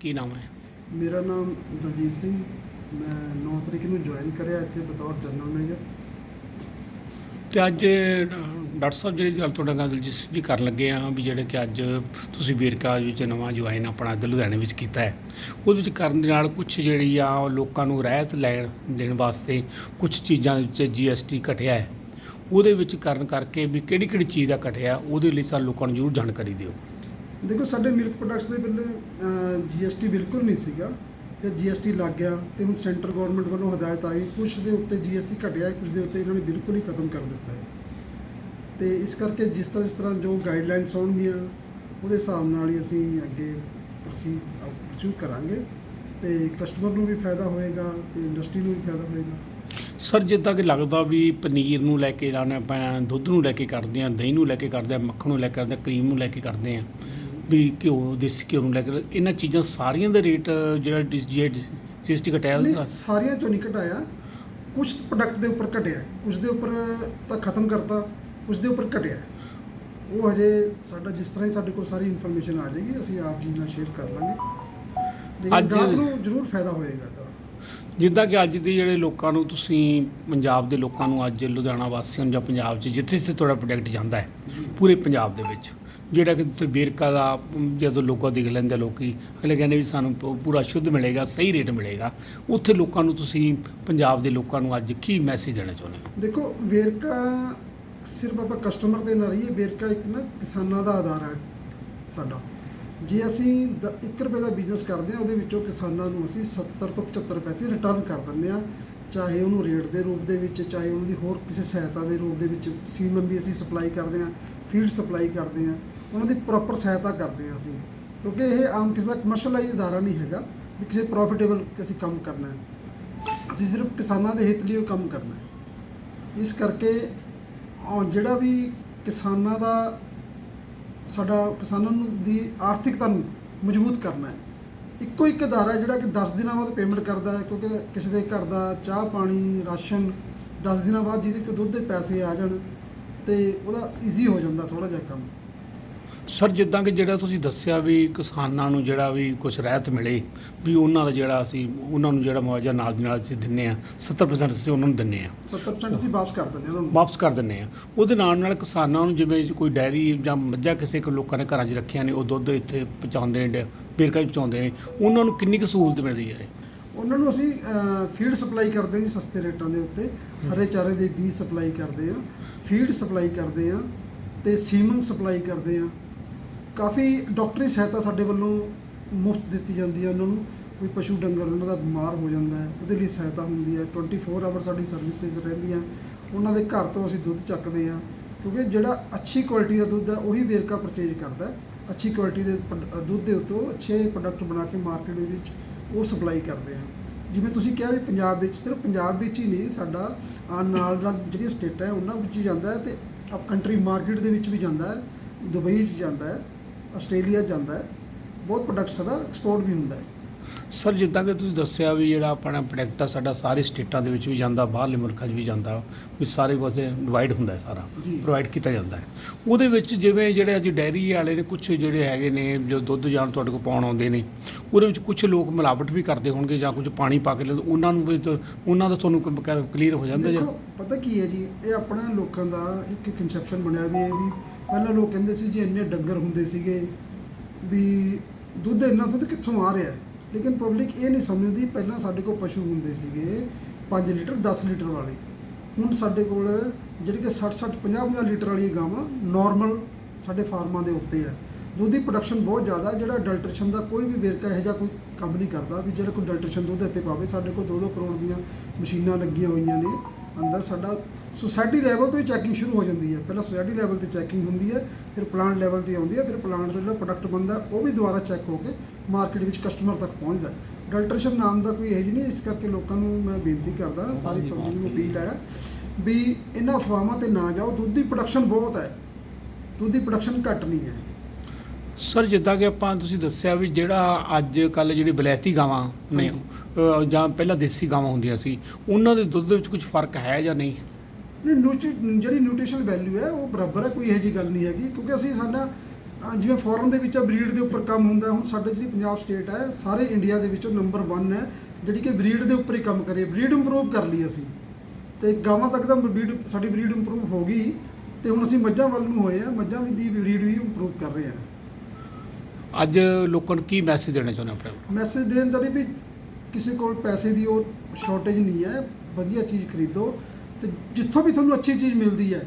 ਕੀ ਨਾਮ ਹੈ? ਮੇਰਾ ਨਾਮ ਦਲਜੀਤ ਸਿੰਘ ਮੈਂ 9 ਤਰੀਕ ਨੂੰ ਜੁਆਇਨ ਕਰਿਆ ਇੱਥੇ ਬਤੌਰ ਜਨਰਲ ਮੈਨੇਜਰ ਤੇ ਅੱਜ ਡਾਕਟਰ ਸਾਹਿਬ ਜਿਹੜੀ ਗੱਲ ਤੁਹਾਡਾ ਗੱਲ ਜਿਸ ਵੀ ਕਰਨ ਲੱਗੇ ਆ ਵੀ ਜਿਹੜੇ ਕਿ ਅੱਜ ਤੁਸੀਂ ਵੇਰਕਾ ਵਿੱਚ ਨਵਾਂ ਜੁਆਇਨ ਆਪਣਾ ਇੱਧਰ ਲੁਧਿਆਣੇ ਵਿੱਚ ਕੀਤਾ ਹੈ ਉਹਦੇ ਵਿੱਚ ਕਰਨ ਦੇ ਨਾਲ ਕੁਝ ਜਿਹੜੀ ਆ ਲੋਕਾਂ ਨੂੰ ਰਹਿਤ ਲੈਣ ਦੇਣ ਵਾਸਤੇ ਕੁਝ ਚੀਜ਼ਾਂ ਵਿੱਚ ਜੀਐਸਟੀ ਘਟਿਆ ਹੈ। ਉਹਦੇ ਵਿੱਚ ਕਰਨ ਕਰਕੇ ਵੀ ਕਿਹੜੀ ਕਿਹੜੀ ਚੀਜ਼ ਦਾ ਘਟਿਆ ਉਹਦੇ ਲਈ ਸਾਨੂੰ ਲੋਕਾਂ ਨੂੰ ਜ਼ਰੂਰ ਜਾਣਕਾਰੀ ਦਿਓ। ਦੇਖੋ, ਸਾਡੇ ਮਿਲਕ ਪ੍ਰੋਡਕਟਸ ਦੇ ਪਹਿਲੇ ਜੀਐਸਟੀ ਬਿਲਕੁਲ ਨਹੀਂ ਸੀਗਾ। ਫਿਰ ਜੀਐਸਟੀ ਲੱਗ ਗਿਆ, ਤੇ ਹੁਣ ਸੈਂਟਰ ਗਵਰਨਮੈਂਟ ਵੱਲੋਂ ਹਦਾਇਤ ਆਈ ਕੁਝ ਦੇ ਉੱਤੇ ਜੀਐਸਟੀ ਘਟਿਆ ਕੁਝ ਦੇ ਉੱਤੇ ਇਹਨਾਂ ਨੇ ਬਿਲਕੁਲ ਹੀ ਖਤਮ ਕਰ ਦਿੱਤਾ ਹੈ। ਤੇ ਇਸ ਕਰਕੇ ਜਿਸ ਤਰ੍ਹਾਂ, ਇਸ ਤਰ੍ਹਾਂ ਜੋ ਗਾਈਡਲਾਈਨਸ ਆਉਣਗੀਆਂ, ਉਹਦੇ ਹਿਸਾਬ ਨਾਲ ਹੀ ਅਸੀਂ ਅੱਗੇ ਪ੍ਰੋਸੀਡ ਕਰਾਂਗੇ। ਤੇ ਕਸਟਮਰ ਨੂੰ ਵੀ ਫਾਇਦਾ ਹੋਏਗਾ, ਤੇ ਇੰਡਸਟਰੀ ਨੂੰ ਵੀ ਫਾਇਦਾ ਹੋਏਗਾ। ਸਰ ਜਿੱਦਾਂ ਕਿ ਲੱਗਦਾ ਵੀ ਪਨੀਰ ਨੂੰ ਲੈ ਕੇ ਜਾਣਾ ਆਪਾਂ ਦੁੱਧ ਨੂੰ ਲੈ ਕੇ ਕਰਦੇ ਆ ਦਹੀਂ ਨੂੰ ਲੈ ਕੇ ਕਰਦੇ ਆ ਮੱਖਣ ਨੂੰ ਲੈ ਕੇ ਕਰਦੇ ਆ ਕਰੀਮ ਨੂੰ ਲੈ ਕੇ ਕਰਦੇ ਆ ਵੀ ਘਿਓ ਦੇਸੀ ਘਿਓ ਨੂੰ ਲੈ ਕੇ ਇਹਨਾਂ ਚੀਜ਼ਾਂ ਸਾਰੀਆਂ ਦਾ ਰੇਟ ਜਿਹੜਾ ਜੀਐਸਟੀ ਘਟਿਆ ਨਹੀਂ ਉਹਦਾ ਸਾਰੀਆਂ ਚੋਂ ਨਹੀਂ ਘਟਾਇਆ। ਕੁਝ ਪ੍ਰੋਡਕਟ ਦੇ ਉੱਪਰ ਘਟਿਆ। ਕੁਝ ਦੇ ਉੱਪਰ ਤਾਂ ਖਤਮ ਕਰਤਾ। ਕੁਝ ਦੇ ਉੱਪਰ ਘਟਿਆ। ਉਹ ਹਜੇ ਸਾਡਾ ਜਿਸ ਤਰ੍ਹਾਂ ਹੀ ਸਾਡੇ ਕੋਲ ਸਾਰੀ ਇਨਫੋਰਮੇਸ਼ਨ ਆ ਜਾਏਗੀ ਅਸੀਂ ਆਪ ਜੀ ਨਾਲ ਸ਼ੇਅਰ ਕਰ ਲਾਂਗੇ। ਲੇਕਿਨ ਅੱਜ- ਗਾਹਕ ਨੂੰ ਜ਼ਰੂਰ ਫਾਇਦਾ ਹੋਏਗਾ ਇਹਦਾ। ਜਿੱਦਾਂ ਕਿ ਅੱਜ ਦੇ ਜਿਹੜੇ ਲੋਕਾਂ ਨੂੰ ਤੁਸੀਂ ਪੰਜਾਬ ਦੇ ਲੋਕਾਂ ਨੂੰ ਅੱਜ ਲੁਧਿਆਣਾ ਵਾਸੀਆਂ ਨੂੰ ਜਾਂ ਪੰਜਾਬ 'ਚ ਜਿੱਥੇ ਜਿੱਥੇ ਤੁਹਾਡਾ ਪ੍ਰੋਡਕਟ ਜਾਂਦਾ ਹੈ ਪੂਰੇ ਪੰਜਾਬ ਦੇ ਵਿੱਚ। ਜਿਹੜਾ ਕਿ ਉੱਥੇ ਵੇਰਕਾ ਦਾ, ਜਦੋਂ ਲੋਕਾਂ ਦੇਖ ਲੈਂਦੇ ਆ ਲੋਕੀ, ਅਗਲੇ ਕਹਿੰਦੇ ਵੀ ਸਾਨੂੰ ਪ- ਪੂਰਾ ਸ਼ੁੱਧ ਮਿਲੇਗਾ, ਸਹੀ ਰੇਟ ਮਿਲੇਗਾ। ਉੱਥੇ ਲੋਕਾਂ ਨੂੰ ਤੁਸੀਂ, ਪੰਜਾਬ ਦੇ ਲੋਕਾਂ ਨੂੰ ਅੱਜ ਕੀ ਮੈਸੇਜ ਦੇਣਾ ਚਾਹੁੰਦੇ ਹੋ? ਦੇਖੋ ਵੇਰਕਾ ਸਿਰਫ ਆਪਾਂ ਕਸਟਮਰ ਦੇ ਨਾਲ ਰਹੀਏ ਵੇਰਕਾ ਇੱਕ ਨਾ ਕਿਸਾਨਾਂ ਦਾ ਆਧਾਰ ਹੈ ਸਾਡਾ। ਜੇ ਅਸੀਂ 1 ਰੁਪਏ ਦਾ ਬਿਜ਼ਨਸ ਕਰਦੇ ਹਾਂ, ਉਹਦੇ ਵਿੱਚੋਂ ਕਿਸਾਨਾਂ ਨੂੰ ਅਸੀਂ 70 ਤੋਂ 75 ਪੈਸੇ ਰਿਟਰਨ ਕਰ ਦਿੰਦੇ ਆ ਚਾਹੇ ਉਹਨੂੰ ਰੇਟ ਦੇ ਰੂਪ ਦੇ ਵਿੱਚ, ਚਾਹੇ ਉਹਦੀ ਹੋਰ ਕਿਸੇ ਸਹਾਇਤਾ ਦੇ ਰੂਪ ਦੇ ਵਿੱਚ, ਸੀਮਨ ਵੀ ਅਸੀਂ ਸਪਲਾਈ ਕਰਦੇ ਆ ਫੀਲਡ ਸਪਲਾਈ ਕਰਦੇ ਆ ਉਹਨਾਂ ਦੀ ਪ੍ਰੋਪਰ ਸਹਾਇਤਾ ਕਰਦੇ ਹਾਂ ਅਸੀਂ। ਕਿਉਂਕਿ ਇਹ ਆਮ ਕਿਸੇ ਦਾ ਕਮਰਸ਼ੀਅਲਾਈਜ਼ ਅਦਾਰਾ ਨਹੀਂ ਹੈਗਾ ਵੀ ਕਿਸੇ ਪ੍ਰੋਫਿਟੇਬਲ ਅਸੀਂ ਕੰਮ ਕਰਨਾ ਹੈ। ਅਸੀਂ ਸਿਰਫ ਕਿਸਾਨਾਂ ਦੇ ਹਿੱਤ ਲਈ ਉਹ ਕੰਮ ਕਰਨਾ ਹੈ। ਇਸ ਕਰਕੇ ਔਰ ਜਿਹੜਾ ਵੀ ਕਿਸਾਨਾਂ ਦਾ ਸਾਡਾ ਕਿਸਾਨਾਂ ਨੂੰ ਦੀ ਆਰਥਿਕਤਾ ਨੂੰ ਮਜ਼ਬੂਤ ਕਰਨਾ ਹੈ। ਇੱਕੋ ਇੱਕ ਅਦਾਰਾ ਜਿਹੜਾ ਕਿ 10 ਦਿਨਾਂ ਬਾਅਦ ਪੇਮੈਂਟ ਕਰਦਾ ਹੈ, ਕਿਉਂਕਿ ਕਿਸੇ ਦੇ ਘਰ ਦਾ ਚਾਹ ਪਾਣੀ, ਰਾਸ਼ਨ 10 ਦਿਨਾਂ ਬਾਅਦ ਜਿਹਦੇ ਕੋਲ ਦੁੱਧ ਦੇ ਪੈਸੇ ਆ ਜਾਣ ਤੇ ਉਹਦਾ ਈਜ਼ੀ ਹੋ ਜਾਂਦਾ ਥੋੜਾ ਜਿਹਾ ਕੰਮ। ਸਰ ਜਿੱਦਾਂ ਕਿ ਜਿਹੜਾ ਤੁਸੀਂ ਦੱਸਿਆ ਵੀ ਕਿਸਾਨਾਂ ਨੂੰ ਜਿਹੜਾ ਵੀ ਕੁਝ ਰਹਿਤ ਮਿਲੇ ਵੀ ਉਹਨਾਂ ਦਾ ਜਿਹੜਾ ਅਸੀਂ ਉਹਨਾਂ ਨੂੰ ਜਿਹੜਾ ਮੁਆਵਜ਼ਾ ਨਾਲ ਦੀ ਨਾਲ ਅਸੀਂ ਦਿੰਨੇ ਆ 70% ਅਸੀਂ ਉਹਨਾਂ ਨੂੰ ਦਿੰਨੇ ਆ। 70% ਅਸੀਂ ਵਾਪਸ ਕਰ ਦਿੰਦੇ ਉਹਨਾਂ ਨੂੰ। ਵਾਪਸ ਕਰ ਦਿੰਨੇ ਆ। ਉਹਦੇ ਨਾਲ ਨਾਲ ਕਿਸਾਨਾਂ ਨੂੰ ਜਿਵੇਂ ਕੋਈ ਡੈਰੀ ਜਾਂ ਮੱਝਾਂ ਕਿਸੇ ਕੋ ਲੋਕਾਂ ਨੇ ਘਰਾਂ 'ਚ ਰੱਖੀਆਂ ਨੇ ਉਹ ਦੁੱਧ ਇੱਥੇ ਪਹੁੰਚਾਉਂਦੇ ਨੇ ਬੇਰਕਾ ਪਹੁੰਚਾਉਂਦੇ ਨੇ ਉਹਨਾਂ ਨੂੰ ਕਿੰਨੀ ਕੁ ਸਹੂਲਤ ਮਿਲਦੀ ਹੈ? ਉਹਨਾਂ ਨੂੰ ਅਸੀਂ ਫੀਡ ਸਪਲਾਈ ਕਰਦੇ ਜੀ ਸਸਤੇ ਰੇਟਾਂ ਦੇ ਉੱਤੇ। ਹਰੇ ਚਾਰੇ ਦੇ ਬੀਜ ਸਪਲਾਈ ਕਰਦੇ ਆ ਫੀਡ ਸਪਲਾਈ ਕਰਦੇ ਆ ਤੇ ਸੀਮਨ ਸਪਲਾਈ ਕਰਦੇ ਆ ਕਾਫੀ ਡਾਕਟਰੀ ਸਹਾਇਤਾ ਸਾਡੇ ਵੱਲੋਂ ਮੁਫਤ ਦਿੱਤੀ ਜਾਂਦੀ ਹੈ ਉਹਨਾਂ ਨੂੰ। ਕੋਈ ਪਸ਼ੂ ਡੰਗਰ ਉਹਨਾਂ ਦਾ ਬਿਮਾਰ ਹੋ ਜਾਂਦਾ ਹੈ, ਉਹਦੇ ਲਈ ਸਹਾਇਤਾ ਹੁੰਦੀ ਹੈ। 24 ਆਵਰ ਸਾਡੀ ਸਰਵਿਸਿਜ਼ ਰਹਿੰਦੀਆਂ। ਉਹਨਾਂ ਦੇ ਘਰ ਤੋਂ ਅਸੀਂ ਦੁੱਧ ਚੱਕਦੇ ਹਾਂ, ਕਿਉਂਕਿ ਜਿਹੜਾ ਅੱਛੀ ਕੁਆਲਿਟੀ ਦਾ ਦੁੱਧ ਹੈ, ਉਹੀ ਵੇਰਕਾ ਪਰਚੇਜ ਕਰਦਾ ਅੱਛੀ ਕੁਆਲਿਟੀ ਦੇ ਦੁੱਧ ਦੇ ਉੱਤੋਂ ਅੱਛੇ ਪ੍ਰੋਡਕਟ ਬਣਾ ਕੇ ਮਾਰਕੀਟ ਦੇ ਵਿੱਚ ਉਹ ਸਪਲਾਈ ਕਰਦੇ ਆ ਜਿਵੇਂ ਤੁਸੀਂ ਕਿਹਾ ਵੀ ਪੰਜਾਬ ਵਿੱਚ, ਸਿਰਫ ਪੰਜਾਬ ਵਿੱਚ ਹੀ ਨਹੀਂ, ਸਾਡਾ ਆ ਨਾਲ ਨਾਲ ਜਿਹੜੀਆਂ ਸਟੇਟਾਂ ਹੈ, ਉਹਨਾਂ ਵਿੱਚ ਹੀ ਜਾਂਦਾ ਹੈ ਤੇ ਅਪ ਕੰਟਰੀ ਮਾਰਕੀਟ ਦੇ ਵਿੱਚ ਵੀ ਜਾਂਦਾ ਹੈ, ਦੁਬਈ 'ਚ ਜਾਂਦਾ ਹੈ। ਆਸਟ੍ਰੇਲੀਆ ਜਾਂਦਾ ਹੈ ਬਹੁਤ ਪ੍ਰੋਡਕਟ ਸਾਡਾ ਐਕਸਪੋਰਟ ਵੀ ਹੁੰਦਾ ਹੈ। ਸਰ ਜਿੱਦਾਂ ਕਿ ਤੁਸੀਂ ਦੱਸਿਆ ਵੀ ਜਿਹੜਾ ਆਪਣਾ ਪ੍ਰੋਡਕਟ ਆ ਸਾਡਾ ਸਾਰੇ ਸਟੇਟਾਂ ਦੇ ਵਿੱਚ ਵੀ ਜਾਂਦਾ ਬਾਹਰਲੇ ਮੁਲਕਾਂ 'ਚ ਵੀ ਜਾਂਦਾ ਵੀ ਸਾਰੇ ਪਾਸੇ ਡਿਵਾਈਡ ਹੁੰਦਾ ਹੈ ਸਾਰਾ। ਪ੍ਰੋਵਾਈਡ ਕੀਤਾ ਜਾਂਦਾ ਹੈ। ਉਹਦੇ ਵਿੱਚ ਜਿਵੇਂ ਜਿਹੜੇ ਅੱਜ ਡੈਰੀ ਵਾਲੇ ਨੇ ਕੁਝ ਜਿਹੜੇ ਹੈਗੇ ਨੇ ਜੋ ਦੁੱਧ ਜਾਨ ਤੁਹਾਡੇ ਕੋਲ ਪਾਉਣ ਆਉਂਦੇ ਨੇ ਉਹਦੇ ਵਿੱਚ ਕੁਝ ਲੋਕ ਮਿਲਾਵਟ ਵੀ ਕਰਦੇ ਹੋਣਗੇ ਜਾਂ ਕੁਝ ਪਾਣੀ ਪਾ ਕੇ ਲਿਆਉਂਦੇ, ਉਹਨਾਂ ਨੂੰ ਵੀ ਉਹਨਾਂ ਦਾ ਤੁਹਾਨੂੰ ਕਲੀਅਰ ਹੋ ਜਾਂਦਾ ਜਾਂ? ਪਤਾ ਕੀ ਹੈ ਜੀ ਇਹ ਆਪਣਾ ਲੋਕਾਂ ਦਾ ਇੱਕ ਕਨਸੈਪਸ਼ਨ ਬਣਿਆ ਵੀ ਇਹ ਵੀ ਪਹਿਲਾਂ ਲੋਕ ਕਹਿੰਦੇ ਸੀ ਜੀ ਇੰਨੇ ਡੰਗਰ ਹੁੰਦੇ ਸੀਗੇ ਵੀ ਦੁੱਧ ਇੰਨਾ ਦੁੱਧ ਕਿੱਥੋਂ ਆ ਰਿਹਾ? ਲੇਕਿਨ ਪਬਲਿਕ ਇਹ ਨਹੀਂ ਸਮਝਦੀ, ਪਹਿਲਾਂ ਸਾਡੇ ਕੋਲ ਪਸ਼ੂ ਹੁੰਦੇ ਸੀਗੇ 5 ਲੀਟਰ 10 ਲੀਟਰ ਵਾਲੇ। ਹੁਣ ਸਾਡੇ ਕੋਲ ਜਿਹੜੀ ਕਿ 60 60 50 50 ਲੀਟਰ ਵਾਲੀ ਗਾਵਾਂ ਨਾਰਮਲ ਸਾਡੇ ਫਾਰਮਾਂ ਦੇ ਉੱਤੇ ਹੈ ਦੁੱਧ ਦੀ ਪ੍ਰੋਡਕਸ਼ਨ ਬਹੁਤ ਜ਼ਿਆਦਾ, ਜਿਹੜਾ ਅਡਲਟ੍ਰੇਸ਼ਨ ਦਾ ਕੋਈ ਵੀ ਵੇਰਕਾ ਇਹੋ ਜਿਹਾ ਕੋਈ ਕੰਮ ਨਹੀਂ ਕਰਦਾ ਵੀ ਜਿਹੜਾ ਕੋਈ ਅਡਲਟ੍ਰੇਸ਼ਨ ਦੁੱਧ ਇੱਥੇ ਪਾਵੇ। ਸਾਡੇ ਕੋਲ 2-2 ਕਰੋੜ ਦੀਆਂ ਮਸ਼ੀਨਾਂ ਲੱਗੀਆਂ ਹੋਈਆਂ ਨੇ। ਅੰਦਰ ਸਾਡਾ ਸੁਸਾਇਟੀ ਲੈਵਲ ਤੋਂ ਹੀ ਚੈਕਿੰਗ ਸ਼ੁਰੂ ਹੋ ਜਾਂਦੀ ਹੈ। ਪਹਿਲਾਂ ਸੁਸਾਇਟੀ ਲੈਵਲ ਤੇ ਚੈਕਿੰਗ ਹੁੰਦੀ ਹੈ ਫਿਰ ਪਲਾਂਟ ਲੈਵਲ ਤੇ ਆਉਂਦੀ ਹੈ ਫਿਰ ਪਲਾਂਟ ਤੋਂ ਜਿਹੜਾ ਪ੍ਰੋਡਕਟ ਬਣਦਾ ਉਹ ਵੀ ਦੁਬਾਰਾ ਚੈੱਕ ਹੋ ਕੇ ਮਾਰਕੀਟ ਵਿੱਚ ਕਸਟਮਰ ਤੱਕ ਪਹੁੰਚਦਾ ਅਡਲਟ੍ਰੇਸ਼ਨ ਨਾਮ ਦਾ ਕੋਈ ਇਹ ਜਿਹੀ ਨਹੀਂ ਇਸ ਕਰਕੇ ਲੋਕਾਂ ਨੂੰ ਮੈਂ ਬੇਨਤੀ ਕਰਦਾ ਸਾਰੀ ਪਬਲਿਕ ਨੂੰ ਅਪੀਲ ਹੈ ਵੀ ਇਹਨਾਂ ਅਫਵਾਹਾਂ ਤੇ ਨਾ ਜਾਓ ਦੁੱਧ ਦੀ ਪ੍ਰੋਡਕਸ਼ਨ ਬਹੁਤ ਹੈ। ਦੁੱਧ ਦੀ ਪ੍ਰੋਡਕਸ਼ਨ ਘੱਟ ਨਹੀਂ ਹੈ। ਸਰ ਜਿੱਦਾਂ ਕਿ ਆਪਾਂ ਤੁਸੀਂ ਦੱਸਿਆ ਵੀ ਜਿਹੜਾ ਅੱਜ ਕੱਲ ਜਿਹੜੀ ਬਲੈਤੀ ਗਾਵਾਂ ਨੇ ਜਾਂ ਪਹਿਲਾਂ ਦੇਸੀ ਗਾਵਾਂ ਹੁੰਦੀਆਂ ਸੀ ਉਹਨਾਂ ਦੇ ਦੁੱਧ ਵਿੱਚ ਕੁਝ ਫ਼ਰਕ ਹੈ ਜਾਂ ਨਹੀਂ? ਨਹੀਂ ਨਿਊਟਰੀ ਜਿਹੜੀ ਨਿਊਟ੍ਰੀਸ਼ਨਲ ਵੈਲਿਊ ਹੈ ਉਹ ਬਰਾਬਰ ਹੈ ਕੋਈ ਇਹੋ ਜਿਹੀ ਗੱਲ ਨਹੀਂ ਹੈਗੀ ਕਿਉਂਕਿ ਅਸੀਂ ਸਾਡਾ ਜਿਵੇਂ ਫੋਰਨ ਦੇ ਵਿੱਚ ਬਰੀਡ ਦੇ ਉੱਪਰ ਕੰਮ ਹੁੰਦਾ ਹੁਣ ਸਾਡੇ ਜਿਹੜੀ ਪੰਜਾਬ ਸਟੇਟ ਹੈ ਸਾਰੇ ਇੰਡੀਆ ਦੇ ਵਿੱਚੋਂ ਨੰਬਰ 1 ਹੈ ਜਿਹੜੀ ਕਿ ਬਰੀਡ ਦੇ ਉੱਪਰ ਹੀ ਕੰਮ ਕਰੇ ਬਰੀਡ ਇੰਪਰੂਵ ਕਰ ਲਈ ਅਸੀਂ। ਤੇ ਗਾਵਾਂ ਤੱਕ ਦਾ ਬਰੀਡ ਸਾਡੀ ਬਰੀਡ ਇੰਪਰੂਵ ਹੋ ਗਈ ਤੇ ਹੁਣ ਅਸੀਂ ਮੱਝਾਂ ਵੱਲ ਨੂੰ ਹੋਏ ਆ ਮੱਝਾਂ ਵੀ ਦੀ ਬਰੀਡ ਵੀ ਇੰਪਰੂਵ ਕਰ ਰਹੇ ਆ। ਅੱਜ ਲੋਕਾਂ ਨੂੰ ਕੀ ਮੈਸੇਜ ਦੇਣਾ ਚਾਹੁੰਦੇ ਆਪਣੇ ਮੈਸੇਜ ਦੇਣ ਚਾਹੀਦੀ ਵੀ ਕਿਸੇ ਕੋਲ ਪੈਸੇ ਦੀ ਉਹ ਸ਼ਾਰਟੇਜ ਨਹੀਂ ਹੈ ਵਧੀਆ ਚੀਜ਼ ਖਰੀਦੋ। ਤੇ ਜਿੱਥੋਂ ਵੀ ਤੁਹਾਨੂੰ ਅੱਛੀ ਚੀਜ਼ ਮਿਲਦੀ ਹੈ,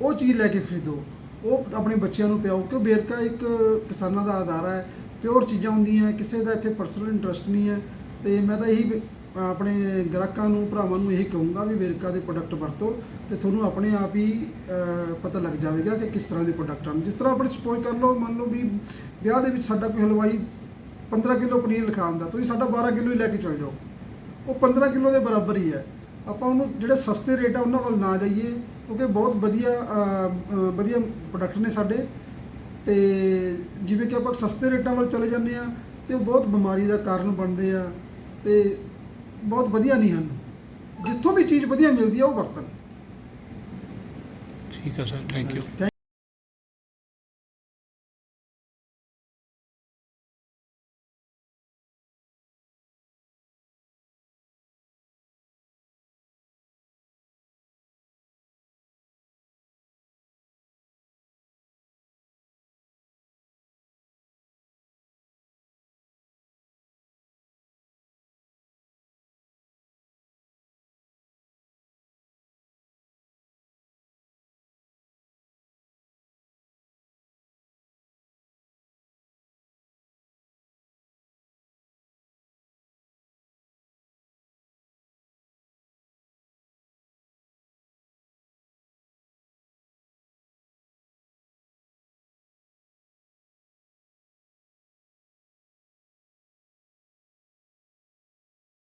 ਉਹ ਚੀਜ਼ ਲੈ ਕੇ ਖਰੀਦੋ। ਉਹ ਆਪਣੇ ਬੱਚਿਆਂ ਨੂੰ ਪਿਆਓ ਕਿਉਂ ਵੇਰਕਾ ਇੱਕ ਕਿਸਾਨਾਂ ਦਾ ਅਦਾਰਾ ਹੈ, ਪਿਓਰ ਚੀਜ਼ਾਂ ਹੁੰਦੀਆਂ, ਕਿਸੇ ਦਾ ਇੱਥੇ ਪਰਸਨਲ ਇੰਟਰਸਟ ਨਹੀਂ ਹੈ, ਤੇ ਮੈਂ ਤਾਂ ਇਹੀ ਆਪਣੇ ਗ੍ਰਾਹਕਾਂ ਨੂੰ, ਭਰਾਵਾਂ ਨੂੰ ਇਹੀ ਕਹੂੰਗਾ ਵੀ ਵੇਰਕਾ ਦੇ ਪ੍ਰੋਡਕਟ ਵਰਤੋ ਤੇ ਤੁਹਾਨੂੰ ਆਪਣੇ ਆਪ ਹੀ ਪਤਾ ਲੱਗ ਜਾਵੇਗਾ ਕਿ ਕਿਸ ਤਰ੍ਹਾਂ ਦੇ ਪ੍ਰੋਡਕਟ ਹਨ। ਜਿਸ ਤਰ੍ਹਾਂ ਆਪਣੇ ਸਪੋਜ਼ ਕਰ ਲਓ, ਮੰਨ ਲਓ ਵੀ ਵਿਆਹ ਦੇ ਵਿੱਚ ਸਾਡਾ ਕੋਈ ਹਲਵਾਈ 15 ਕਿਲੋ ਪਨੀਰ ਲਿਖਾ ਹੁੰਦਾ ਤੁਸੀਂ ਸਾਡਾ 12 ਕਿਲੋ ਹੀ ਲੈ ਕੇ ਚੱਲ ਜਾਓ। ਉਹ 15 ਕਿਲੋ ਦੇ ਬਰਾਬਰ ਹੀ ਹੈ। ਆਪਾਂ ਉਹਨੂੰ ਜਿਹੜੇ ਸਸਤੇ ਰੇਟ ਆ ਉਹਨਾਂ ਵੱਲ ਨਾ ਜਾਈਏ ਕਿਉਂਕਿ ਬਹੁਤ ਵਧੀਆ ਵਧੀਆ ਪ੍ਰੋਡਕਟ ਨੇ ਸਾਡੇ। ਤੇ ਜਿਵੇਂ ਕਿ ਆਪਾਂ ਸਸਤੇ ਰੇਟਾਂ ਵੱਲ ਚਲੇ ਜਾਂਦੇ ਆ ਤੇ ਉਹ ਬਹੁਤ ਬਿਮਾਰੀ ਦਾ ਕਾਰਨ ਬਣਦੇ ਆ ਤੇ ਬਹੁਤ ਵਧੀਆ ਨਹੀਂ ਹਨ। ਜਿੱਥੋਂ ਵੀ ਚੀਜ਼ ਵਧੀਆ ਮਿਲਦੀ ਆ ਉਹ ਵਰਤਣ। ਠੀਕ ਹੈ ਸਰ ਥੈਂਕ ਯੂ